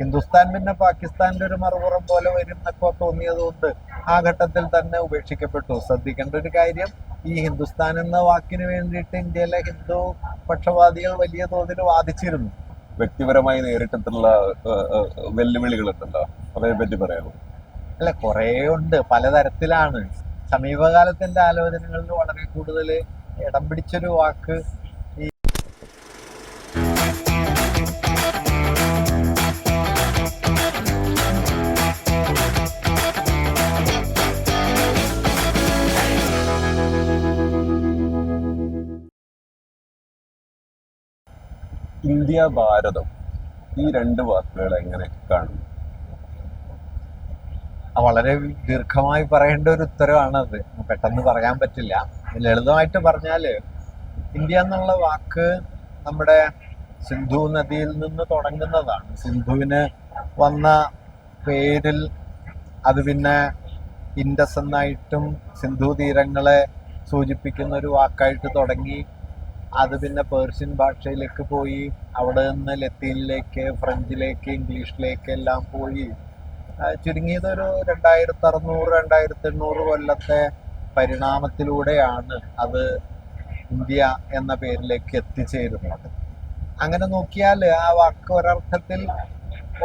ഹിന്ദുസ്ഥാൻ പിന്നെ പാകിസ്ഥാന്റെ ഒരു മറുപുറം പോലെ വരും എന്നൊക്കെ തോന്നിയത് കൊണ്ട് ആ ഘട്ടത്തിൽ തന്നെ ഉപേക്ഷിക്കപ്പെട്ടു. ശ്രദ്ധിക്കേണ്ട ഒരു കാര്യം ഈ ഹിന്ദുസ്ഥാൻ എന്ന വാക്കിന് വേണ്ടിയിട്ട് ഇന്ത്യയിലെ ഹിന്ദു പക്ഷവാദികൾ വലിയ തോതിൽ വാദിച്ചിരുന്നു. വ്യക്തിപരമായി നേരിട്ടിട്ടുള്ള വെല്ലുവിളികൾ ഉണ്ടല്ലോ അതേ പറ്റി പറയാമോ? അല്ല കുറേ ഉണ്ട്. പലതരത്തിലാണ്. സമീപകാലത്തിന്റെ ആലോചനകളിൽ വളരെ കൂടുതൽ ഇടം പിടിച്ചൊരു വാക്ക് ഇന്ത്യ ഭാരതം ഈ രണ്ട് വാക്കുകൾ എങ്ങനെ കാണുന്നു വളരെ ദീർഘമായി പറയേണ്ട ഒരു ഉത്തരവാണത്. പെട്ടെന്ന് പറയാൻ പറ്റില്ല. ലളിതമായിട്ട് പറഞ്ഞാൽ ഇന്ത്യ എന്നുള്ള വാക്ക് നമ്മുടെ സിന്ധു നദിയിൽ നിന്ന് തുടങ്ങുന്നതാണ്. സിന്ധുവിന് വന്ന പേരിൽ അത് പിന്നെ ഇൻഡസ് എന്നായിട്ടും സിന്ധു തീരങ്ങളെ സൂചിപ്പിക്കുന്ന ഒരു വാക്കായിട്ട് തുടങ്ങി. അത് പിന്നെ പേർഷ്യൻ ഭാഷയിലേക്ക് പോയി അവിടെ നിന്ന് ലത്തീനിലേക്ക് ഫ്രഞ്ചിലേക്ക് ഇംഗ്ലീഷിലേക്ക് എല്ലാം പോയി. ചുരുങ്ങിയത് ഒരു രണ്ടായിരത്തി അറുന്നൂറ് രണ്ടായിരത്തി എണ്ണൂറ് കൊല്ലത്തെ പരിണാമത്തിലൂടെയാണ് അത് ഇന്ത്യ എന്ന പേരിലേക്ക് എത്തിച്ചേരുന്നത്. അങ്ങനെ നോക്കിയാൽ ആ വാക്ക് ഒരർത്ഥത്തിൽ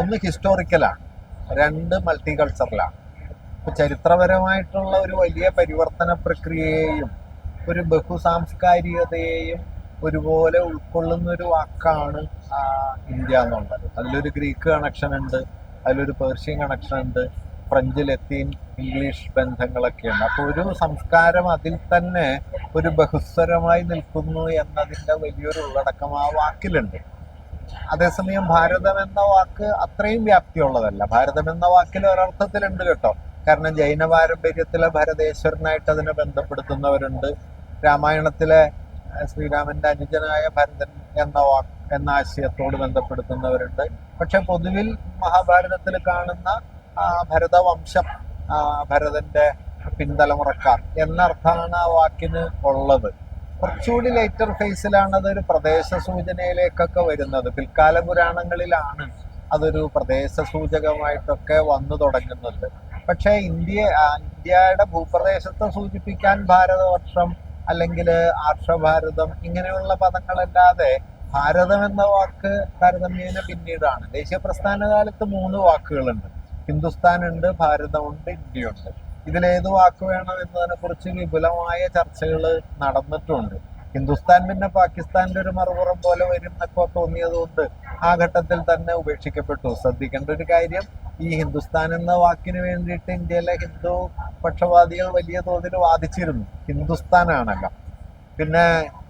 ഒന്ന് ഹിസ്റ്റോറിക്കലാണ് രണ്ട് മൾട്ടി കൾച്ചറലാണ് ചരിത്രപരമായിട്ടുള്ള ഒരു വലിയ പരിവർത്തന പ്രക്രിയയെയും ഒരു ബഹുസാംസ്കാരികതയെയും ഒരുപോലെ ഉൾക്കൊള്ളുന്ന ഒരു വാക്കാണ് ഇന്ത്യ എന്നുള്ളത്. അതിലൊരു ഗ്രീക്ക് കണക്ഷൻ ഉണ്ട് അതിലൊരു പേർഷ്യൻ കണക്ഷൻ ഉണ്ട് ഫ്രഞ്ച് ലത്തീൻ ഇംഗ്ലീഷ് ബന്ധങ്ങളൊക്കെയുണ്ട്. അപ്പോൾ ഒരു സംസ്കാരം അതിൽ തന്നെ ഒരു ബഹുസ്വരമായി നിൽക്കുന്നു എന്നതിന്റെ വലിയൊരു ഉള്ളടക്കം ആ വാക്കിലുണ്ട്. അതേസമയം ഭാരതം എന്ന വാക്ക് അത്രയും വ്യാപ്തിയുള്ളതല്ല. ഭാരതം എന്ന വാക്കിൽ ഒരർത്ഥത്തിലുണ്ട് കേട്ടോ. കാരണം ജൈന പാരമ്പര്യത്തിലെ ഭരതേശ്വരനായിട്ട് അതിനെ ബന്ധപ്പെടുത്തുന്നവരുണ്ട്. രാമായണത്തിലെ ശ്രീരാമന്റെ അനുജനായ ഭരതൻ എന്ന വാക്ക് എന്ന ആശയത്തോട് ബന്ധപ്പെടുത്തുന്നവരുണ്ട്. പക്ഷെ പൊതുവിൽ മഹാഭാരതത്തിൽ കാണുന്ന ഭരതവംശം ഭരതന്റെ പിന്തലമുറക്കാർ എന്നർത്ഥമാണ് ആ വാക്കിന് ഉള്ളത്. കുറച്ചുകൂടി ലേറ്റർ ഫേസിലാണ് അതൊരു പ്രദേശ സൂചനയിലേക്കൊക്കെ വരുന്നത്. പിൽക്കാല പുരാണങ്ങളിലാണ് അതൊരു പ്രദേശ സൂചകമായിട്ടൊക്കെ വന്നു തുടങ്ങുന്നത്. പക്ഷേ ഇന്ത്യ ഇന്ത്യയുടെ ഭൂപ്രദേശത്തെ സൂചിപ്പിക്കാൻ ഭാരതവർഷം അല്ലെങ്കിൽ ആർഷഭാരതം ഇങ്ങനെയുള്ള പദങ്ങളല്ലാതെ ഭാരതം എന്ന വാക്ക് താരതമ്യേന പിന്നീടാണ്. ദേശീയ പ്രസ്ഥാന കാലത്ത് മൂന്ന് വാക്കുകളുണ്ട്. ഹിന്ദുസ്ഥാൻ ഉണ്ട് ഭാരതമുണ്ട് ഇന്ത്യയുണ്ട് ഇതിലേത് വാക്ക് വേണം എന്നതിനെ കുറിച്ച് വിപുലമായ ചർച്ചകൾ നടന്നിട്ടുണ്ട്. ഹിന്ദുസ്ഥാൻ പിന്നെ പാകിസ്ഥാന്റെ ഒരു മറുപുറം പോലെ വരും എന്നൊക്കെ തോന്നിയത് കൊണ്ട് ആ ഘട്ടത്തിൽ തന്നെ ഉപേക്ഷിക്കപ്പെട്ടു. ശ്രദ്ധിക്കേണ്ട ഒരു കാര്യം ഈ ഹിന്ദുസ്ഥാൻ എന്ന വാക്കിന് വേണ്ടിയിട്ട് ഇന്ത്യയിലെ ഹിന്ദു പക്ഷവാദികൾ വലിയ തോതിൽ വാദിച്ചിരുന്നു. ഹിന്ദുസ്ഥാനാണല്ലോ. പിന്നെ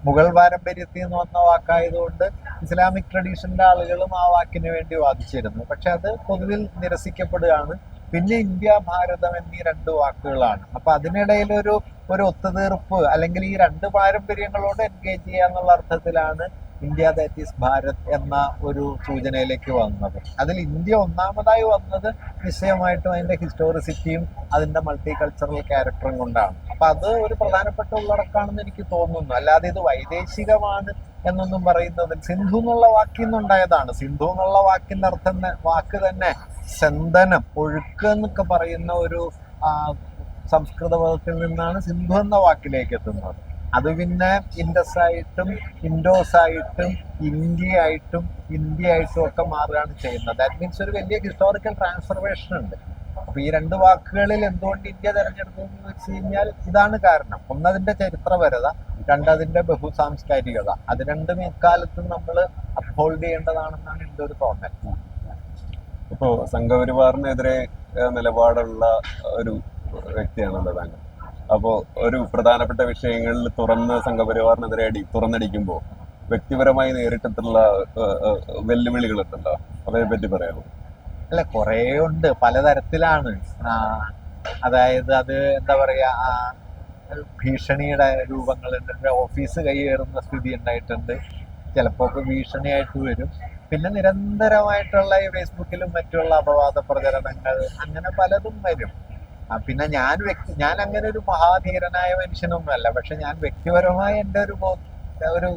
മുഗൾ പാരമ്പര്യത്തിൽ നിന്ന് വന്ന വാക്കായതുകൊണ്ട് ഇസ്ലാമിക് ട്രഡീഷന്റെ ആളുകളും ആ വാക്കിന് വേണ്ടി വാദിച്ചിരുന്നു. പക്ഷെ അത് പൊതുവിൽ നിരസിക്കപ്പെടുകയാണ്. പിന്നെ ഇന്ത്യ ഭാരതം എന്നീ രണ്ട് വാക്കുകളാണ്. അപ്പൊ അതിനിടയിൽ ഒരു ഒരു ഒത്തുതീർപ്പ് അല്ലെങ്കിൽ ഈ രണ്ട് പാരമ്പര്യങ്ങളോട് എൻഗേജ് ചെയ്യുക എന്നുള്ള അർത്ഥത്തിലാണ് ഇന്ത്യ ദാറ്റ് ഈസ് ഭാരത് എന്ന ഒരു സൂചനയിലേക്ക് വന്നത്. അതിൽ ഇന്ത്യ ഒന്നാമതായി വന്നത് നിശ്ചയമായിട്ടും അതിന്റെ ഹിസ്റ്റോറിസിറ്റിയും അതിന്റെ മൾട്ടി കൾച്ചറൽ ക്യാരക്ടറും കൊണ്ടാണ്. അപ്പൊ അത് ഒരു പ്രധാനപ്പെട്ട ഉള്ളടക്കാണെന്ന് എനിക്ക് തോന്നുന്നു. അല്ലാതെ ഇത് വൈദേശികമാണ് എന്നൊന്നും പറയുന്നത് സിന്ധു എന്നുള്ള വാക്കിൽ നിന്നുണ്ടായതാണ്. സിന്ധു എന്നുള്ള വാക്കിന്റെ അർത്ഥം വാക്ക് തന്നെ ചന്ദനം ഒഴുക്ക് എന്നൊക്കെ പറയുന്ന ഒരു സംസ്കൃത പദത്തിൽ നിന്നാണ് സിന്ധു എന്ന വാക്കിലേക്ക് എത്തുന്നത്. അത് പിന്നെ ഇൻഡസ് ആയിട്ടും ഇൻഡോസ് ആയിട്ടും ഇന്ത്യ ആയിട്ടും ഇന്ത്യ ആയിട്ടും ഒക്കെ മാറുകയാണ് ചെയ്യുന്നത്. ദാറ്റ് മീൻസ് ഒരു വലിയ ഹിസ്റ്റോറിക്കൽ ട്രാൻസ്ഫർമേഷൻ ഉണ്ട്. അപ്പൊ ഈ രണ്ട് വാക്കുകളിൽ എന്തുകൊണ്ട് ഇന്ത്യ തെരഞ്ഞെടുത്തു എന്ന് വെച്ച് കഴിഞ്ഞാൽ ഇതാണ് കാരണം. ഒന്നതിന്റെ ചരിത്രപരത രണ്ടതിന്റെ ബഹുസാംസ്കാരികത. അത് രണ്ടും ഇക്കാലത്തും നമ്മൾ അപ്ഹോൾഡ് ചെയ്യേണ്ടതാണെന്നാണ് എന്റെ ഒരു തോന്നൽ. ഇപ്പോ സംഘപരിവാറിനെതിരെ നിലപാടുള്ള ഒരു വ്യക്തിയാണല്ലോ താങ്കൾ. അപ്പോ ഒരു പ്രധാനപ്പെട്ട വിഷയങ്ങളിൽ തുറന്ന് സംഘപരിവാറിനെതിരെ അടി തുറന്നടിക്കുമ്പോൾ വ്യക്തിപരമായി നേരിട്ടിട്ടുള്ള വെല്ലുവിളികൾ ഉണ്ടല്ലോ അതേ പറ്റി പറയാമോ? അല്ല കുറേ ഉണ്ട്. പലതരത്തിലാണ്. അതായത് അത് എന്താ പറയാ ഭീഷണിയുടെ രൂപങ്ങളുണ്ട്. ഓഫീസ് കൈയേറുന്ന സ്ഥിതി ഉണ്ടായിട്ടുണ്ട്. ചിലപ്പോൾ ഭീഷണിയായിട്ട് വരും. പിന്നെ നിരന്തരമായിട്ടുള്ള ഈ ഫേസ്ബുക്കിലും മറ്റുള്ള അപവാദ പ്രചരണങ്ങൾ അങ്ങനെ പലതും വരും. പിന്നെ ഞാൻ വ്യക്തി ഞാൻ അങ്ങനെ ഒരു മഹാധീരനായ മനുഷ്യനൊന്നുമല്ല പക്ഷെ ഞാൻ വ്യക്തിപരമായ എന്റെ ഒരു ഒരു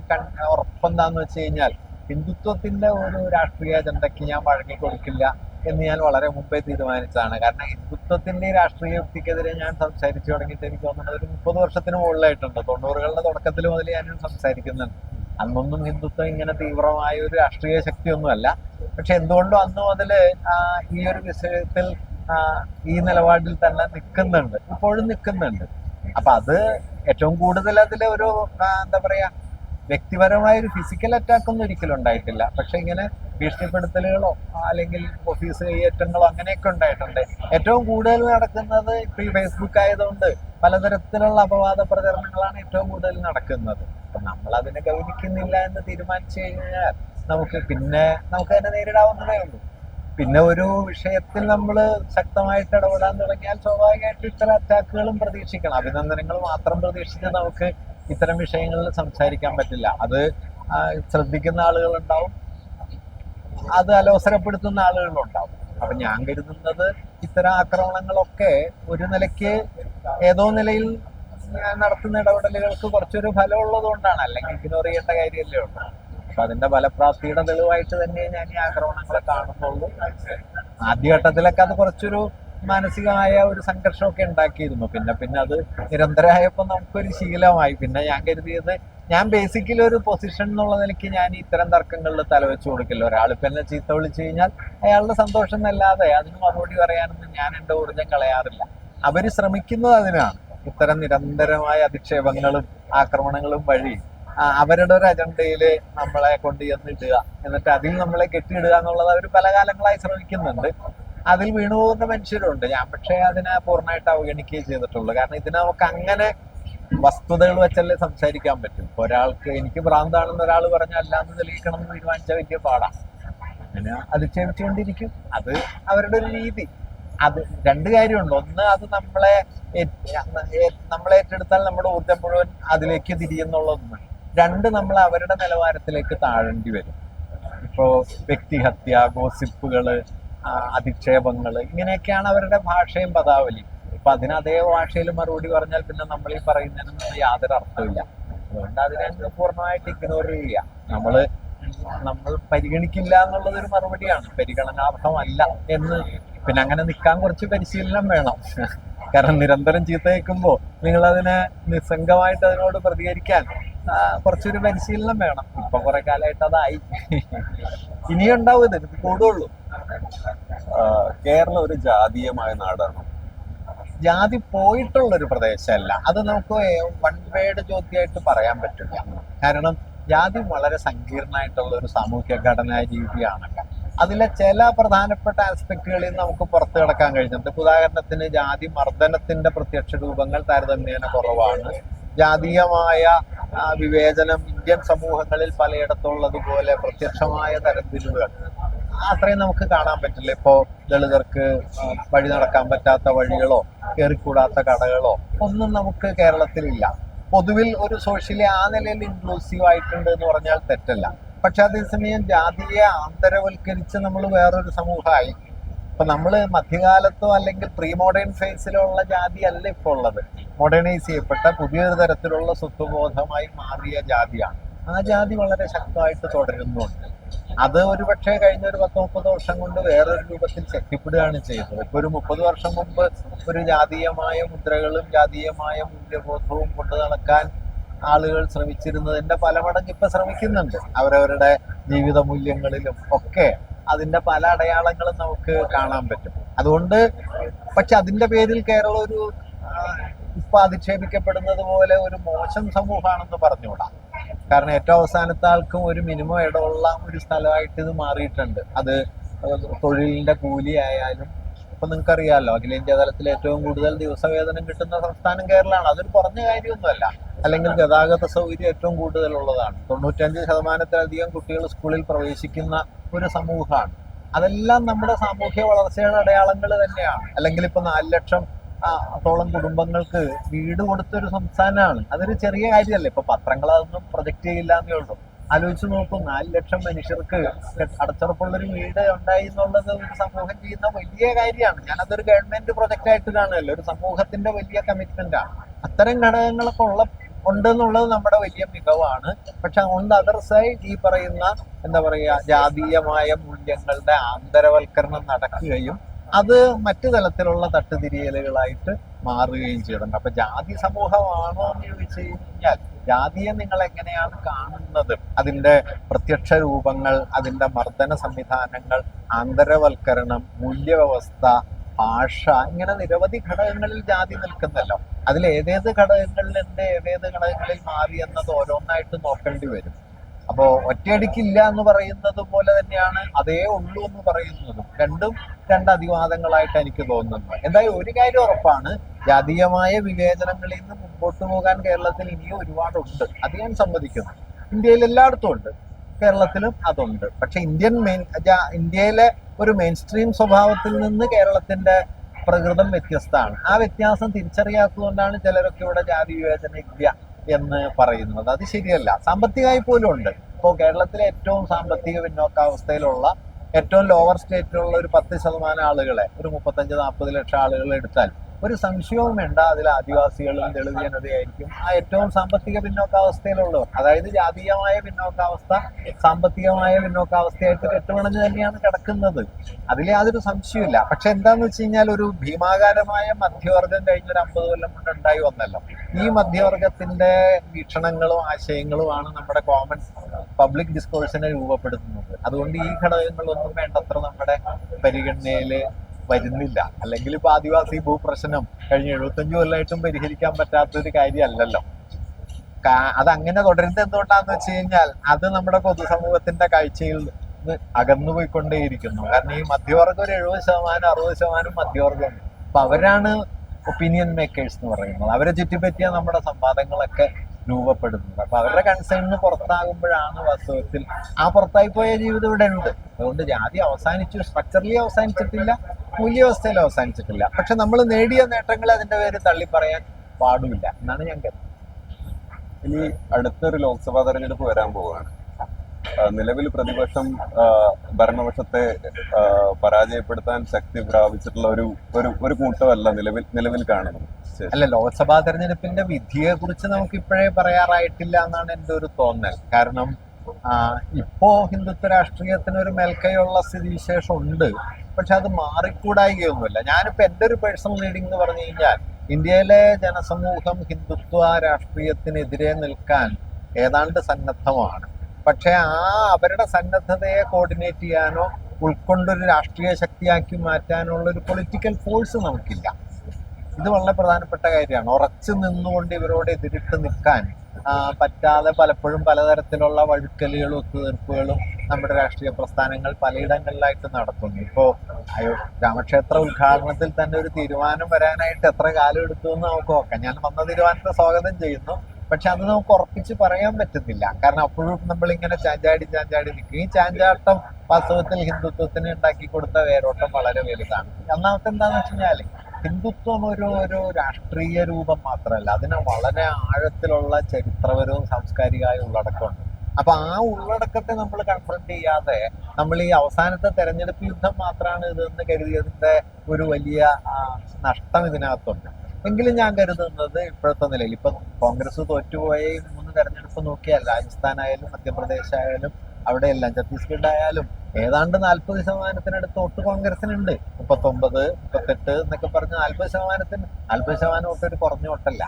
ഉറപ്പെന്താന്ന് വെച്ച് കഴിഞ്ഞാൽ ഹിന്ദുത്വത്തിന്റെ ഒരു രാഷ്ട്രീയ അജണ്ടയ്ക്ക് ഞാൻ വഴങ്ങി കൊടുക്കില്ല എന്ന് ഞാൻ വളരെ മുമ്പേ തീരുമാനിച്ചതാണ്. കാരണം ഹിന്ദുത്വത്തിന്റെ രാഷ്ട്രീയ യുക്തിക്കെതിരെ ഞാൻ സംസാരിച്ചു തുടങ്ങിയിട്ട് എനിക്ക് തോന്നുന്നത് ഒരു മുപ്പത് വർഷത്തിന് മുകളിലായിട്ടുണ്ട്. തൊണ്ണൂറുകളുടെ തുടക്കത്തിൽ മുതൽ ഞാൻ സംസാരിക്കുന്നുണ്ട്. അന്നൊന്നും ഹിന്ദുത്വം ഇങ്ങനെ തീവ്രമായ ഒരു രാഷ്ട്രീയ ശക്തിയൊന്നുമല്ല. പക്ഷെ എന്തുകൊണ്ടും അന്ന് മുതൽ ഈ ഒരു വിഷയത്തിൽ ഈ നിലപാടിൽ തന്നെ നിൽക്കുന്നുണ്ട്. ഇപ്പോഴും നിൽക്കുന്നുണ്ട്. അപ്പൊ അത് ഏറ്റവും കൂടുതൽ അതിൽ ഒരു എന്താ പറയാ വ്യക്തിപരമായ ഒരു ഫിസിക്കൽ അറ്റാക്ക് ഒന്നും ഒരിക്കലും ഉണ്ടായിട്ടില്ല. പക്ഷെ ഇങ്ങനെ ഭീഷണിപ്പെടുത്തലുകളോ അല്ലെങ്കിൽ ഓഫീസ് കൈയേറ്റങ്ങളോ അങ്ങനെയൊക്കെ ഉണ്ടായിട്ടുണ്ട്. ഏറ്റവും കൂടുതൽ നടക്കുന്നത് ഇപ്പൊ ഈ ഫേസ്ബുക്ക് ആയതുകൊണ്ട് പലതരത്തിലുള്ള അപവാദ പ്രചരണങ്ങളാണ് ഏറ്റവും കൂടുതൽ നടക്കുന്നത്. അപ്പൊ നമ്മൾ അതിനെ ഗൗനിക്കുന്നില്ല എന്ന് തീരുമാനിച്ചു കഴിഞ്ഞാൽ നമുക്ക് പിന്നെ നമുക്ക് അതിനെ നേരിടാവുന്നതേ ഉള്ളൂ. പിന്നെ ഒരു വിഷയത്തിൽ നമ്മൾ ശക്തമായിട്ട് ഇടപെടാൻ തുടങ്ങിയാൽ സ്വാഭാവികമായിട്ട് ഇത്തരം അറ്റാക്കുകളും പ്രതീക്ഷിക്കണം. അഭിനന്ദനങ്ങൾ മാത്രം പ്രതീക്ഷിച്ച് നമുക്ക് ഇത്തരം വിഷയങ്ങളിൽ സംസാരിക്കാൻ പറ്റില്ല. അത് ശ്രദ്ധിക്കുന്ന ആളുകളുണ്ടാവും. അത് അലോസരപ്പെടുത്തുന്ന ആളുകളുണ്ടാവും. അപ്പൊ ഞാൻ കരുതുന്നത് ഇത്തരം ആക്രമണങ്ങളൊക്കെ ഒരു നിലയ്ക്ക് ഏതോ നിലയിൽ നടത്തുന്ന ഇടപെടലുകൾക്ക് കുറച്ചൊരു ഫലം ഉള്ളത് കൊണ്ടാണ് അല്ലെങ്കിൽ ഇഗ്നോർ ചെയ്യേണ്ട കാര്യമല്ലേ ഉള്ളൂ. അപ്പൊ അതിന്റെ ഫലപ്രാപ്തിയുടെ തെളിവായിട്ട് തന്നെ ഞാൻ ഈ ആക്രമണങ്ങളെ കാണുന്നുള്ളൂ. ആദ്യഘട്ടത്തിലൊക്കെ അത് കുറച്ചൊരു മാനസികമായ ഒരു സംഘർഷമൊക്കെ ഉണ്ടാക്കിയിരുന്നു. പിന്നെ പിന്നെ അത് നിരന്തരമായപ്പോൾ നമുക്കൊരു ശീലമായി. പിന്നെ ഞാൻ കരുതിയത് ഞാൻ ബേസിക്കലി ഒരു പൊസിഷൻ എന്നുള്ള നിലയ്ക്ക് ഞാൻ ഇത്തരം തർക്കങ്ങളിൽ തലവെച്ച് കൊടുക്കില്ല. ഒരാളിപ്പോ എന്നെ ചീത്ത വിളിച്ചു കഴിഞ്ഞാൽ അയാളുടെ സന്തോഷം എന്നല്ലാതെ അതിന് മറുപടി പറയാനൊന്നും ഞാൻ എന്റെ ഊർജം കളയാറില്ല. അവർ ശ്രമിക്കുന്നത് അതിനാണ്. ഇത്തരം നിരന്തരമായ അധിക്ഷേപങ്ങളും ആക്രമണങ്ങളും വഴി അവരുടെ ഒരു അജണ്ടയിൽ നമ്മളെ കൊണ്ട് ചെന്നിടുക. എന്നിട്ട് അതിൽ നമ്മളെ കെട്ടിയിടുക എന്നുള്ളത് അവർ പല കാലങ്ങളായി ശ്രമിക്കുന്നുണ്ട്. അതിൽ വീണുപോകുന്ന മനുഷ്യരുണ്ട്. ഞാൻ പക്ഷേ അതിനെ പൂർണമായിട്ട് അവഗണിക്കുകയും ചെയ്തിട്ടുള്ളൂ. കാരണം ഇതിനെ നമുക്ക് അങ്ങനെ വസ്തുതകൾ വെച്ചല്ലേ സംസാരിക്കാൻ പറ്റും. ഇപ്പൊ ഒരാൾക്ക് എനിക്ക് ഭ്രാന്താണെന്ന് ഒരാൾ പറഞ്ഞാൽ അല്ലാന്ന് തെളിയിക്കണം എന്ന് തീരുമാനിച്ച വലിയ പാടാ. അങ്ങനെ അധിക്ഷേപിച്ചുകൊണ്ടിരിക്കും. അത് അവരുടെ ഒരു രീതി. അത് രണ്ട് കാര്യമുണ്ട്. ഒന്ന് അത് നമ്മളെ നമ്മളെ ഏറ്റെടുത്താൽ നമ്മുടെ ഊർജം മുഴുവൻ അതിലേക്ക് തിരിയുന്നുള്ളതൊന്ന്. രണ്ട് നമ്മൾ അവരുടെ നിലവാരത്തിലേക്ക് താഴേണ്ടി വരും. ഇപ്പോ വ്യക്തിഹത്യ ഗോസിപ്പുകൾ അധിക്ഷേപങ്ങൾ ഇങ്ങനെയൊക്കെയാണ് അവരുടെ ഭാഷയും പദാവലിയും. അപ്പൊ അതിന് അതേ ഭാഷയിൽ മറുപടി പറഞ്ഞാൽ പിന്നെ നമ്മൾ ഈ പറയുന്നതിനൊന്നും യാതൊരു അർത്ഥമില്ല അതുകൊണ്ട് അതിനെ പൂർണമായിട്ട് ഇഗ്നോർ ചെയ്യുക. നമ്മൾ നമ്മൾ പരിഗണിക്കില്ല എന്നുള്ളത് ഒരു മറുപടിയാണ്. പരിഗണനാർഹമല്ല എന്ന് പിന്നെ അങ്ങനെ നിൽക്കാൻ കുറച്ച് പരിശീലനം വേണം. കാരണം നിരന്തരം ചീത്ത കേൾക്കുമ്പോൾ നിങ്ങൾ അതിനെ നിസ്സംഗമായിട്ട് അതിനോട് പ്രതികരിക്കാൻ കുറച്ചൊരു പരിശീലനം വേണം. ഇപ്പൊ കുറെ കാലമായിട്ട് അതായി. ഇനിയും ഉണ്ടാവും ഇത് കൂടുള്ളൂ. കേരളം ഒരു ജാതീയമായ നാടാണ്. ജാതി പോയിട്ടുള്ള ഒരു പ്രദേശമല്ല. അത് നമുക്ക് വൺ വേഡ് ചോദ്യമായിട്ട് പറയാൻ പറ്റില്ല. കാരണം ജാതി വളരെ സങ്കീർണമായിട്ടുള്ള ഒരു സാമൂഹ്യ ഘടനാ രീതിയാണല്ലോ അതിലെ ചില പ്രധാനപ്പെട്ട ആസ്പെക്റ്റുകളിൽ നമുക്ക് പുറത്തു കിടക്കാൻ കഴിഞ്ഞിട്ടുണ്ട് ഉദാഹരണത്തിന് ജാതി മർദ്ദനത്തിന്റെ പ്രത്യക്ഷ രൂപങ്ങൾ താരതമ്യേന കുറവാണ്. ജാതീയമായ വിവേചനം ഇന്ത്യൻ സമൂഹങ്ങളിൽ പലയിടത്തുള്ളതുപോലെ പ്രത്യക്ഷമായ തരത്തിലുകൾ. അത്രയും നമുക്ക് കാണാൻ പറ്റില്ല. ഇപ്പോ ദളിതർക്ക് വഴി നടക്കാൻ പറ്റാത്ത വഴികളോ കയറിക്കൂടാത്ത കടകളോ ഒന്നും നമുക്ക് കേരളത്തിലില്ല. പൊതുവിൽ ഒരു സോഷ്യലി ആ നിലയിൽ ഇൻക്ലൂസീവ് ആയിട്ടുണ്ട് എന്ന് പറഞ്ഞാൽ തെറ്റല്ല. പക്ഷെ അതേസമയം ജാതിയെ ആന്തരവൽക്കരിച്ച് നമ്മൾ വേറൊരു സമൂഹമായി. ഇപ്പൊ നമ്മൾ മധ്യകാലത്തോ അല്ലെങ്കിൽ പ്രീ മോഡേൺ ഫേസിലോ ഉള്ള ജാതി അല്ല ഇപ്പോൾ ഉള്ളത്. മോഡേണൈസ് ചെയ്യപ്പെട്ട പുതിയൊരു തരത്തിലുള്ള സ്വത്വബോധമായി മാറിയ ജാതിയാണ്. ആ ജാതി വളരെ ശക്തമായിട്ട് തുടരുന്നുണ്ട്. അത് ഒരു പക്ഷേ കഴിഞ്ഞ ഒരു പത്ത് മുപ്പത് വർഷം കൊണ്ട് വേറൊരു രൂപത്തിൽ ശക്തിപ്പെടുകയാണ് ചെയ്തത്. ഇപ്പൊ ഒരു മുപ്പത് വർഷം മുമ്പ് ഒരു ജാതീയമായ മുദ്രകളും ജാതീയമായ മൂല്യബോധവും കൊണ്ടു നടക്കാൻ ആളുകൾ ശ്രമിച്ചിരുന്നതിന്റെ പല മടങ്ങ് ഇപ്പൊ ശ്രമിക്കുന്നുണ്ട്. അവരവരുടെ ജീവിത മൂല്യങ്ങളിലും ഒക്കെ അതിന്റെ പല അടയാളങ്ങളും നമുക്ക് കാണാൻ പറ്റും. അതുകൊണ്ട് പക്ഷെ അതിന്റെ പേരിൽ കേരളം ഒരു ഇപ്പൊ അധിക്ഷേപിക്കപ്പെടുന്നത് പോലെ ഒരു മോശം സമൂഹമാണെന്ന് പറഞ്ഞുകൂടാ. കാരണം ഏറ്റവും അവസാനത്തെ ആൾക്കും ഒരു മിനിമം ഇടമുള്ള ഒരു സ്ഥലമായിട്ട് ഇത് മാറിയിട്ടുണ്ട്. അത് തൊഴിലിന്റെ കൂലി ആയാലും ഇപ്പൊ നിങ്ങൾക്ക് അറിയാമല്ലോ അഖിലേന്ത്യാ തലത്തിൽ ഏറ്റവും കൂടുതൽ ദിവസവേതനം കിട്ടുന്ന സംസ്ഥാനം കേരളമാണ്. അതൊരു കുറഞ്ഞ കാര്യമൊന്നുമല്ല. അല്ലെങ്കിൽ ഗതാഗത സൗകര്യം ഏറ്റവും കൂടുതലുള്ളതാണ്. തൊണ്ണൂറ്റഞ്ച് ശതമാനത്തിലധികം കുട്ടികൾ സ്കൂളിൽ പ്രവേശിക്കുന്ന ഒരു സമൂഹമാണ്. അതെല്ലാം നമ്മുടെ സാമൂഹ്യ വളർച്ചയുടെ അടയാളങ്ങൾ തന്നെയാണ്. അല്ലെങ്കിൽ ഇപ്പൊ നാല് ലക്ഷം ോളം കുടുംബങ്ങൾക്ക് വീട് കൊടുത്തൊരു സംസ്ഥാനമാണ്. അതൊരു ചെറിയ കാര്യല്ലേ ഇപ്പൊ പത്രങ്ങൾ അതൊന്നും പ്രൊജക്ട് ചെയ്യില്ല എന്നേ ഉള്ളൂ. ആലോചിച്ച് നോക്കും നാല് ലക്ഷം മനുഷ്യർക്ക് അടച്ചുറപ്പുള്ളൊരു വീട് ഉണ്ടായി എന്നുള്ളത് ഒരു സമൂഹം ചെയ്യുന്ന വലിയ കാര്യമാണ്. ഞാനതൊരു ഗവൺമെന്റ് പ്രൊജക്റ്റ് ആയിട്ട് കാണുമല്ലോ ഒരു സമൂഹത്തിന്റെ വലിയ കമ്മിറ്റ്മെന്റ് ആണ്. അത്തരം ഘടകങ്ങളൊക്കെ ഉള്ള ഉണ്ടെന്നുള്ളത് നമ്മുടെ വലിയ മികവാണ്. പക്ഷെ ഓൺ ദ അതർ സൈഡ് ഈ പറയുന്ന എന്താ പറയുക ജാതീയമായ മൂല്യങ്ങളുടെ ആന്തരവൽക്കരണം നടക്കുകയും അത് മറ്റു തലത്തിലുള്ള തട്ടുതിരിയലുകളായിട്ട് മാറുകയും ചെയ്യുന്നുണ്ട്. അപ്പൊ ജാതി സമൂഹമാണോ എന്ന് ചോദിച്ചു കഴിഞ്ഞാൽ ജാതിയെ നിങ്ങൾ എങ്ങനെയാണ് കാണുന്നത്? അതിന്റെ പ്രത്യക്ഷ രൂപങ്ങൾ അതിന്റെ മർദ്ദന സംവിധാനങ്ങൾ ആന്തരവൽക്കരണം മൂല്യവ്യവസ്ഥ ഭാഷ ഇങ്ങനെ നിരവധി ഘടകങ്ങളിൽ ജാതി നിൽക്കുന്നല്ലോ. അതിൽ ഏതേത് ഘടകങ്ങളിൽ ഉണ്ട് ഏതേത് ഘടകങ്ങളിൽ മാറി എന്നത് ഓരോന്നായിട്ട് നോക്കേണ്ടി വരും. അപ്പോ ഒറ്റയടിക്കില്ല എന്ന് പറയുന്നത് പോലെ തന്നെയാണ് അതേ ഉള്ളൂ എന്ന് പറയുന്നതും. രണ്ടും രണ്ട് അതിവാദങ്ങളായിട്ട് എനിക്ക് തോന്നുന്നു. എന്തായാലും ഒരു കാര്യം ഉറപ്പാണ് ജാതീയമായ വിവേചനങ്ങളിൽ നിന്ന് മുമ്പോട്ട് പോകാൻ കേരളത്തിൽ ഇനിയും ഒരുപാടുണ്ട്. അത് ഞാൻ സമ്മതിക്കുന്നു. ഇന്ത്യയിൽ എല്ലായിടത്തും ഉണ്ട്. കേരളത്തിലും അതുണ്ട്. പക്ഷെ ഇന്ത്യൻ മെയിൻ ഇന്ത്യയിലെ ഒരു മെയിൻ സ്ട്രീം സ്വഭാവത്തിൽ നിന്ന് കേരളത്തിന്റെ പ്രകൃതം വ്യത്യസ്തമാണ്. ആ വ്യത്യാസം തിരിച്ചറിയാത്തതുകൊണ്ടാണ് ചിലരൊക്കെ ഇവിടെ ജാതി വിവേചനം ഇല്ല എന്ന് പറയുന്നത്. അത് ശരിയല്ല. സാമ്പത്തികമായി പോലും ഉണ്ട്. ഇപ്പോൾ കേരളത്തിലെ ഏറ്റവും സാമ്പത്തിക പിന്നോക്കാവസ്ഥയിലുള്ള ഏറ്റവും ലോവർ സ്റ്റേറ്റിലുള്ള ഒരു പത്ത് ശതമാനം ആളുകളെ ഒരു മുപ്പത്തഞ്ച് നാൽപ്പത് ലക്ഷം ആളുകളെ എടുത്താൽ ഒരു സംശയവും വേണ്ട അതിൽ ആദിവാസികളും ദളിത് ജനതയായിരിക്കും. ആ ഏറ്റവും സാമ്പത്തിക പിന്നോക്കാവസ്ഥയിലുള്ളവർ. അതായത് ജാതീയമായ പിന്നോക്കാവസ്ഥ സാമ്പത്തികമായ പിന്നോക്കാവസ്ഥയായിട്ട് കെട്ടുപിണഞ്ഞ് തന്നെയാണ് കിടക്കുന്നത്. അതിൽ യാതൊരു സംശയമില്ല പക്ഷെ എന്താന്ന് വെച്ച് കഴിഞ്ഞാൽ ഒരു ഭീമാകാരമായ മധ്യവർഗം കഴിഞ്ഞ ഒരു അമ്പത് കൊല്ലം കൊണ്ട് ഉണ്ടായി വന്നല്ലോ. ഈ മധ്യവർഗത്തിന്റെ വീക്ഷണങ്ങളും ആശയങ്ങളുമാണ് നമ്മുടെ കോമൺ പബ്ലിക് ഡിസ്കോഴ്സിനെ രൂപപ്പെടുത്തുന്നത്. അതുകൊണ്ട് ഈ ഘടകങ്ങളൊന്നും വേണ്ടത്ര നമ്മുടെ പരിഗണനയിൽ വരുന്നില്ല. അല്ലെങ്കിൽ ഇപ്പൊ ആദിവാസി ഭൂപ്രശ്നം കഴിഞ്ഞ എഴുപത്തഞ്ചു കൊല്ലമായിട്ടും പരിഹരിക്കാൻ പറ്റാത്തൊരു കാര്യമല്ലല്ലോ. കാ- അത് അങ്ങനെ തുടരുന്നത് എന്തുകൊണ്ടാന്ന് വെച്ച് കഴിഞ്ഞാൽ അത് നമ്മുടെ പൊതുസമൂഹത്തിന്റെ കാഴ്ചയിൽ അകന്നു പോയിക്കൊണ്ടേയിരിക്കുന്നു കാരണം ഈ മധ്യവർഗം ഒരു എഴുപത് ശതമാനം അറുപത് ശതമാനം മധ്യവർഗമുണ്ട് അപ്പൊ അവരാണ് ഒപ്പീനിയൻ മേക്കേഴ്സ് എന്ന് പറയുന്നത്. അവരെ ചുറ്റിപ്പറ്റിയ നമ്മുടെ സംവാദങ്ങളൊക്കെ രൂപപ്പെടുന്നത്. അപ്പൊ അവരുടെ കൺസേണിന് പുറത്താകുമ്പോഴാണ് വാസ്തവത്തിൽ ആ പുറത്തായി പോയ ജീവിതം ഇവിടെ ഉണ്ട്. അതുകൊണ്ട് ജാതി അവസാനിച്ചു. സ്ട്രക്ചറലി അവസാനിച്ചിട്ടില്ല മൂല്യവസ്ഥയിൽ അവസാനിച്ചിട്ടില്ല. പക്ഷെ നമ്മൾ നേടിയ നേട്ടങ്ങൾ അതിന്റെ പേര് തള്ളി പറയാൻ പാടില്ല എന്നാണ് ഞാൻ കരുതുന്നത്. ഇനി അടുത്തൊരു ലോക്സഭാ തെരഞ്ഞെടുപ്പ് വരാൻ പോവുകയാണ്. നിലവിൽ പ്രതിപക്ഷം ഭരണപക്ഷത്തെ പരാജയപ്പെടുത്താൻ ശക്തി പ്രാപിച്ചിട്ടുള്ള ഒരു ഒരു ഒരു കൂട്ടമല്ല നിലവിൽ നിലവിൽ കാണുന്നത്. അല്ല ലോക്സഭാ തെരഞ്ഞെടുപ്പിന്റെ വിധിയെ കുറിച്ച് നമുക്ക് ഇപ്പോഴേ പറയാറായിട്ടില്ല എന്നാണ് എന്റെ ഒരു തോന്നൽ. കാരണം ഇപ്പോ ഹിന്ദുത്വ രാഷ്ട്രീയത്തിന് ഒരു മേൽക്കൈയുള്ള സ്ഥിതിവിശേഷം ഉണ്ട്. പക്ഷെ അത് മാറിക്കൂടായികയൊന്നുമില്ല. ഞാനിപ്പോ എന്റെ ഒരു പേഴ്സണൽ റീഡിംഗ് എന്ന് പറഞ്ഞു കഴിഞ്ഞാൽ ഇന്ത്യയിലെ ജനസമൂഹം ഹിന്ദുത്വ രാഷ്ട്രീയത്തിനെതിരെ നിൽക്കാൻ ഏതാണ്ട് സന്നദ്ധമാണ്. പക്ഷെ ആ അവരുടെ സന്നദ്ധതയെ കോർഡിനേറ്റ് ചെയ്യാനോ ഉൾക്കൊണ്ടൊരു രാഷ്ട്രീയ ശക്തിയാക്കി മാറ്റാനുള്ള ഒരു പൊളിറ്റിക്കൽ ഫോഴ്സ് നമുക്കില്ല. ഇത് വളരെ പ്രധാനപ്പെട്ട കാര്യമാണ്. ഉറച്ചു നിന്നുകൊണ്ട് ഇവരോട് എതിരിട്ട് നിൽക്കാൻ പറ്റാതെ പലപ്പോഴും പലതരത്തിലുള്ള വഴുക്കലുകളും ഒത്തുതീർപ്പുകളും നമ്മുടെ രാഷ്ട്രീയ പ്രസ്ഥാനങ്ങൾ പലയിടങ്ങളിലായിട്ട് നടത്തുന്നു. ഇപ്പോ അയോ രാമക്ഷേത്ര ഉദ്ഘാടനത്തിൽ തന്നെ ഒരു തീരുമാനം വരാനായിട്ട് എത്ര കാലം എടുത്തു എന്ന് നമുക്ക് നോക്കാം. ഞാൻ വന്ന തീരുമാനത്തെ സ്വാഗതം ചെയ്യുന്നു. പക്ഷെ അത് നമുക്ക് ഉറപ്പിച്ച് പറയാൻ പറ്റുന്നില്ല. കാരണം അപ്പോഴും നമ്മളിങ്ങനെ ചാഞ്ചാടി ചാഞ്ചാടി നിൽക്കും. ഈ ചാഞ്ചാട്ടം വാസ്തവത്തിൽ ഹിന്ദുത്വത്തിന് ഉണ്ടാക്കി കൊടുത്ത വേരോട്ടം വളരെ വലുതാണ്. ഒന്നാമത്തെ എന്താണെന്ന് വെച്ച് കഴിഞ്ഞാൽ ഹിന്ദുത്വം ഒരു ഒരു രാഷ്ട്രീയ രൂപം മാത്രമല്ല. അതിന് വളരെ ആഴത്തിലുള്ള ചരിത്രപരവും സാംസ്കാരികമായ ഉള്ളടക്കമുണ്ട്. അപ്പൊ ആ ഉള്ളടക്കത്തെ നമ്മൾ കൺഫ്രണ്ട് ചെയ്യാതെ നമ്മൾ ഈ അവസാനത്തെ തെരഞ്ഞെടുപ്പ് യുദ്ധം മാത്രമാണ് ഇതെന്ന് കരുതിയതിന്റെ ഒരു വലിയ നഷ്ടം ഇതിനകത്തുണ്ട്. എങ്കിലും ഞാൻ കരുതുന്നത് ഇപ്പോഴത്തെ നിലയിൽ ഇപ്പൊ കോൺഗ്രസ് തോറ്റുപോയ മൂന്ന് തെരഞ്ഞെടുപ്പ് നോക്കിയാൽ രാജസ്ഥാൻ ആയാലും മധ്യപ്രദേശ് ആയാലും അവിടെയെല്ലാം ഛത്തീസ്ഗഡ് ആയാലും ഏതാണ്ട് നാൽപ്പത് ശതമാനത്തിനടുത്ത് വോട്ട് കോൺഗ്രസിനുണ്ട്. മുപ്പത്തൊമ്പത് മുപ്പത്തെട്ട് എന്നൊക്കെ പറഞ്ഞ നാൽപ്പത് ശതമാനത്തിന് നാൽപ്പത് ശതമാനം വോട്ട് ഒരു കുറഞ്ഞ വോട്ടല്ല.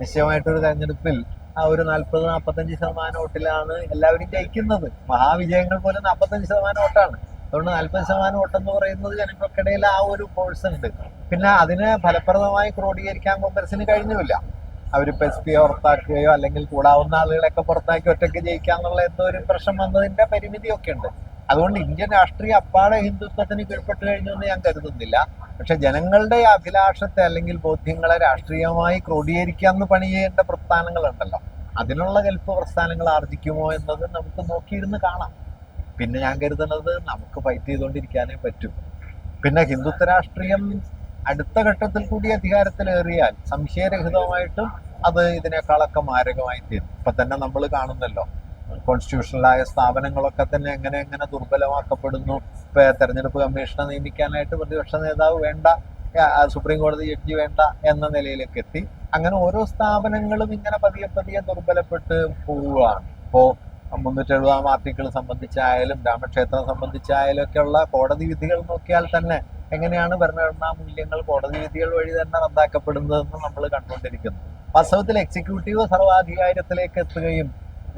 നിശ്ചയമായിട്ടൊരു തെരഞ്ഞെടുപ്പിൽ ആ ഒരു നാൽപ്പത് നാൽപ്പത്തഞ്ച് ശതമാനം വോട്ടിലാണ് എല്ലാവരും ജയിക്കുന്നത്. മഹാവിജയങ്ങൾ പോലെ നാൽപ്പത്തഞ്ച് ശതമാനം വോട്ടാണ്. അതുകൊണ്ട് നാൽപ്പത് ശതമാനം വോട്ടെന്ന് പറയുന്നത് ജനങ്ങൾക്കിടയിൽ ആ ഒരു ഫോഴ്സ് ഉണ്ട്. പിന്നെ അതിനെ ഫലപ്രദമായി ക്രോഡീകരിക്കാൻ കോൺഗ്രസിന് കഴിഞ്ഞില്ല. അവരിപ്പോ എസ് പി പുറത്താക്കുകയോ അല്ലെങ്കിൽ കൂടാവുന്ന ആളുകളെയൊക്കെ പുറത്താക്കി ഒറ്റയ്ക്ക് ജയിക്കാന്നുള്ള എന്തോ ഒരു പ്രശ്നം വന്നതിന്റെ പരിമിതിയൊക്കെ ഉണ്ട്. അതുകൊണ്ട് ഇന്ത്യൻ രാഷ്ട്രീയ അപ്പാടെ ഹിന്ദുത്വത്തിന് കീഴ്പ്പെട്ട് കഴിഞ്ഞു എന്ന് ഞാൻ കരുതുന്നില്ല. പക്ഷെ ജനങ്ങളുടെ അഭിലാഷത്തെ അല്ലെങ്കിൽ ബോധ്യങ്ങളെ രാഷ്ട്രീയമായി ക്രോഡീകരിക്കാന്ന് പണി ചെയ്യേണ്ട പ്രസ്ഥാനങ്ങളുണ്ടല്ലോ. അതിനുള്ള കൽപ്പ് പ്രസ്ഥാനങ്ങൾ ആർജിക്കുമോ എന്നത് നമുക്ക് നോക്കിയിരുന്ന് കാണാം. പിന്നെ ഞാൻ കരുതുന്നത് നമുക്ക് ഫൈറ്റ് ചെയ്തുകൊണ്ടിരിക്കാനേ പറ്റും. പിന്നെ ഹിന്ദുത്വ രാഷ്ട്രീയം അടുത്ത ഘട്ടത്തിൽ കൂടി അധികാരത്തിലേറിയാൽ സംശയരഹിതമായിട്ടും അത് ഇതിനേക്കാളൊക്കെ മാരകമായി തീരും ഇപ്പൊ തന്നെ നമ്മൾ കാണുന്നല്ലോ കോൺസ്റ്റിറ്റ്യൂഷണലായ സ്ഥാപനങ്ങളൊക്കെ തന്നെ എങ്ങനെ എങ്ങനെ ദുർബലമാക്കപ്പെടുന്നു? തെരഞ്ഞെടുപ്പ് കമ്മീഷനെ നിയമിക്കാനായിട്ട് പ്രതിപക്ഷ നേതാവ് വേണ്ട സുപ്രീം കോടതി ജഡ്ജി വേണ്ട എന്ന നിലയിലേക്ക് എത്തി. അങ്ങനെ ഓരോ സ്ഥാപനങ്ങളും ഇങ്ങനെ പതിയെ പതിയെ ദുർബലപ്പെട്ട് പോവുകയാണ്. ഇപ്പോ മുന്നൂറ്റി എഴുപതാം ആർട്ടിക്കിൾ സംബന്ധിച്ചായാലും രാമക്ഷേത്രം സംബന്ധിച്ചായാലും ഒക്കെയുള്ള കോടതി വിധികൾ നോക്കിയാൽ തന്നെ എങ്ങനെയാണ് ഭരണഘടനാ മൂല്യങ്ങൾ കോടതി വിധികൾ വഴി തന്നെ റദ്ദാക്കപ്പെടുന്നതെന്ന് നമ്മൾ കണ്ടുകൊണ്ടിരിക്കുന്നു. വാസ്തവത്തിൽ എക്സിക്യൂട്ടീവ് സർവാധികാരത്തിലേക്ക് എത്തുകയും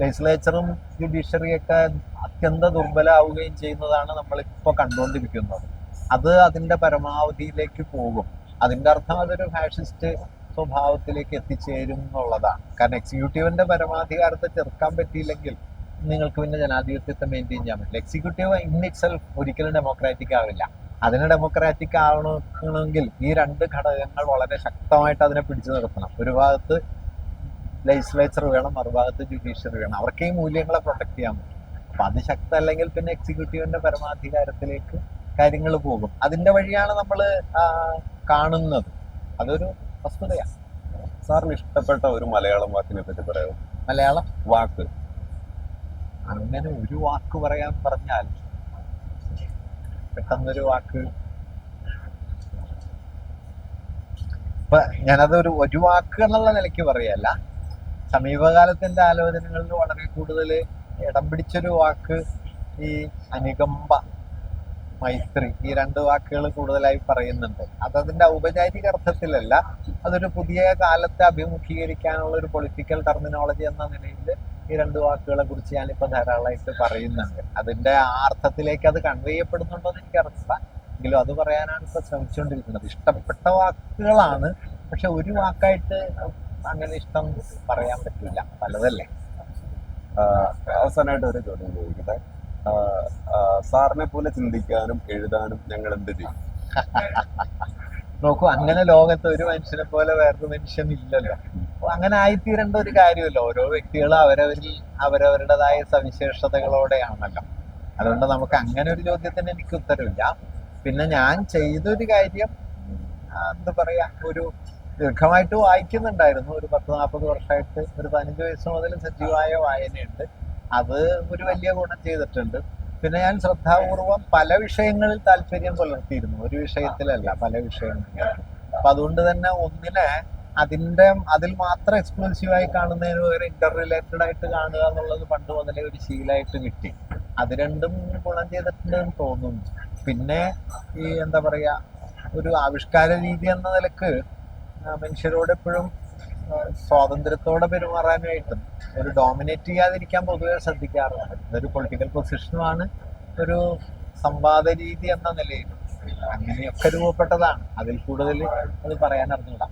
ലെജിസ്ലേച്ചറും ജുഡീഷ്യറിയൊക്കെ അത്യന്ത ദുർബലമാവുകയും ചെയ്യുന്നതാണ് നമ്മളിപ്പോൾ കണ്ടുകൊണ്ടിരിക്കുന്നത് അത് അതിന്റെ പരമാവധിയിലേക്ക് പോകും. അതിന്റെ അർത്ഥം അതൊരു ഫാഷിസ്റ്റ് സ്വഭാവത്തിലേക്ക് എത്തിച്ചേരും എന്നുള്ളതാണ്. കാരണം എക്സിക്യൂട്ടീവിന്റെ പരമാധികാരത്തെ ചെറുക്കാൻ പറ്റിയില്ലെങ്കിൽ നിങ്ങൾക്ക് പിന്നെ ജനാധിപത്യത്തെ മെയിന്റെയിൻ ചെയ്യാൻ പറ്റില്ല. എക്സിക്യൂട്ടീവ് ഇൻ ഇറ്റ്സെൽഫ് ഒരിക്കലും ഡെമോക്രാറ്റിക് ആവില്ല. അതിന് ഡെമോക്രാറ്റിക് ആവണമെങ്കിൽ ഈ രണ്ട് ഘടകങ്ങൾ വളരെ ശക്തമായിട്ട് അതിനെ പിടിച്ചു നിർത്തണം. ഒരു ഭാഗത്ത് ലെജിസ്ലേച്ചർ വേണം മറുഭാഗത്ത് ജുഡീഷ്യറി വേണം. അവർക്ക് ഈ മൂല്യങ്ങളെ പ്രൊട്ടക്ട് ചെയ്യാൻ പറ്റും. അപ്പൊ അത് ശക്തമല്ലെങ്കിൽ പിന്നെ എക്സിക്യൂട്ടീവിന്റെ പരമാധികാരത്തിലേക്ക് കാര്യങ്ങൾ പോകും. അതിന്റെ വഴിയാണ് നമ്മൾ കാണുന്നത്. അതൊരു വസ്തുതയാണ് സാറിന് ഇഷ്ടപ്പെട്ട ഒരു മലയാളം വാക്കിനെ പറ്റി പറയാം മലയാളം? വാക്ക്. അങ്ങനെ ഒരു വാക്ക് പറയാൻ പറഞ്ഞാൽ പെട്ടെന്നൊരു വാക്ക്. ഇപ്പൊ ഞാനത് ഒരു ഒരു വാക്ക് എന്നുള്ള നിലയ്ക്ക് പറയല്ല. സമീപകാലത്തിന്റെ ആലോചനകളിൽ വളരെ കൂടുതൽ ഇടം പിടിച്ചൊരു വാക്ക് ഈ അനുകമ്പ മൈത്രി ഈ രണ്ട് വാക്കുകൾ കൂടുതലായി പറയുന്നുണ്ട്. അത് അതിന്റെ ഔപചാരിക അർത്ഥത്തിലല്ല അതൊരു പുതിയ കാലത്തെ അഭിമുഖീകരിക്കാനുള്ള ഒരു പൊളിറ്റിക്കൽ ടെർമിനോളജി എന്ന നിലയിൽ ഈ രണ്ട് വാക്കുകളെ കുറിച്ച് ഞാനിപ്പോൾ ധാരാളമായിട്ട് പറയുന്നുണ്ട്. അതിന്റെ ആ അർത്ഥത്തിലേക്ക് അത് കൺവേ ചെയ്യപ്പെടുന്നുണ്ടോ എന്ന് എനിക്കറിയില്ല എങ്കിലും അത് പറയാനാണ് ഇപ്പൊ ശ്രമിച്ചുകൊണ്ടിരിക്കുന്നത്. ഇഷ്ടപ്പെട്ട വാക്കുകളാണ് പക്ഷെ ഒരു വാക്കായിട്ട് അങ്ങനെ ഇഷ്ടം പറയാൻ പറ്റില്ല. പലതല്ലേ? അവസാനമായിട്ട് ഒരു ചോദ്യം ചോദിക്കട്ടെ. സാറിനെ പോലെ ചിന്തിക്കാനും എഴുതാനും ഞങ്ങൾ എന്ത് ചെയ്യും? നോക്കൂ അങ്ങനെ ലോകത്ത് ഒരു മനുഷ്യനെ പോലെ വേറൊരു മനുഷ്യൻ ഇല്ലല്ലോ. അങ്ങനെ ആയിത്തീരേണ്ട ഒരു കാര്യമല്ല. ഓരോ വ്യക്തികളും അവരവരിൽ അവരവരുടേതായ സവിശേഷതകളോടെയാണല്ലോ. അതുകൊണ്ട് നമുക്ക് അങ്ങനെ ഒരു ചോദ്യത്തിന് എനിക്ക് ഉത്തരവില്ല പിന്നെ ഞാൻ ചെയ്തൊരു കാര്യം എന്താ പറയാ ഒരു ദീർഘമായിട്ട് വായിക്കുന്നുണ്ടായിരുന്നു. ഒരു പത്ത് നാൽപ്പത് വർഷമായിട്ട് ഒരു പതിനഞ്ച് വയസ്സ് മുതൽ സജീവമായ വായനയുണ്ട്. അത് ഒരു വലിയ ഗുണം ചെയ്തിട്ടുണ്ട്. പിന്നെ ഞാൻ ശ്രദ്ധാപൂർവം പല വിഷയങ്ങളിൽ താല്പര്യം പുലർത്തിയിരുന്നു. ഒരു വിഷയത്തിലല്ല പല വിഷയങ്ങളിൽ അപ്പൊ അതുകൊണ്ട് തന്നെ ഒന്നിനെ അതിന്റെ അതിൽ മാത്രം എക്സ്ക്ലൂസീവ് ആയി കാണുന്നതിന് പകരം ഇന്റർ റിലേറ്റഡ് ആയിട്ട് കാണുക എന്നുള്ളത് പണ്ട് മുതലേ ഒരു ശീലമായിട്ട് കിട്ടി. അത് രണ്ടും ഗുണം ചെയ്തിട്ടുണ്ടെന്ന് തോന്നുന്നു. പിന്നെ ഈ എന്താ പറയാ ഒരു ആവിഷ്കാര രീതി എന്ന നിലയ്ക്ക് മനുഷ്യരോട് എപ്പോഴും സ്വാതന്ത്ര്യത്തോടെ പെരുമാറാനായിട്ടും ഒരു ഡോമിനേറ്റ് ചെയ്യാതിരിക്കാൻ പൊതുവെ ശ്രദ്ധിക്കാറുണ്ട്. ഇതൊരു പൊളിറ്റിക്കൽ പൊസിഷനുമാണ് ഒരു സംവാദ രീതി എന്ന നിലയിൽ അങ്ങനെയൊക്കെ രൂപപ്പെട്ടതാണ്. അതിൽ കൂടുതൽ അത് പറയാൻ അറിഞ്ഞൂടാ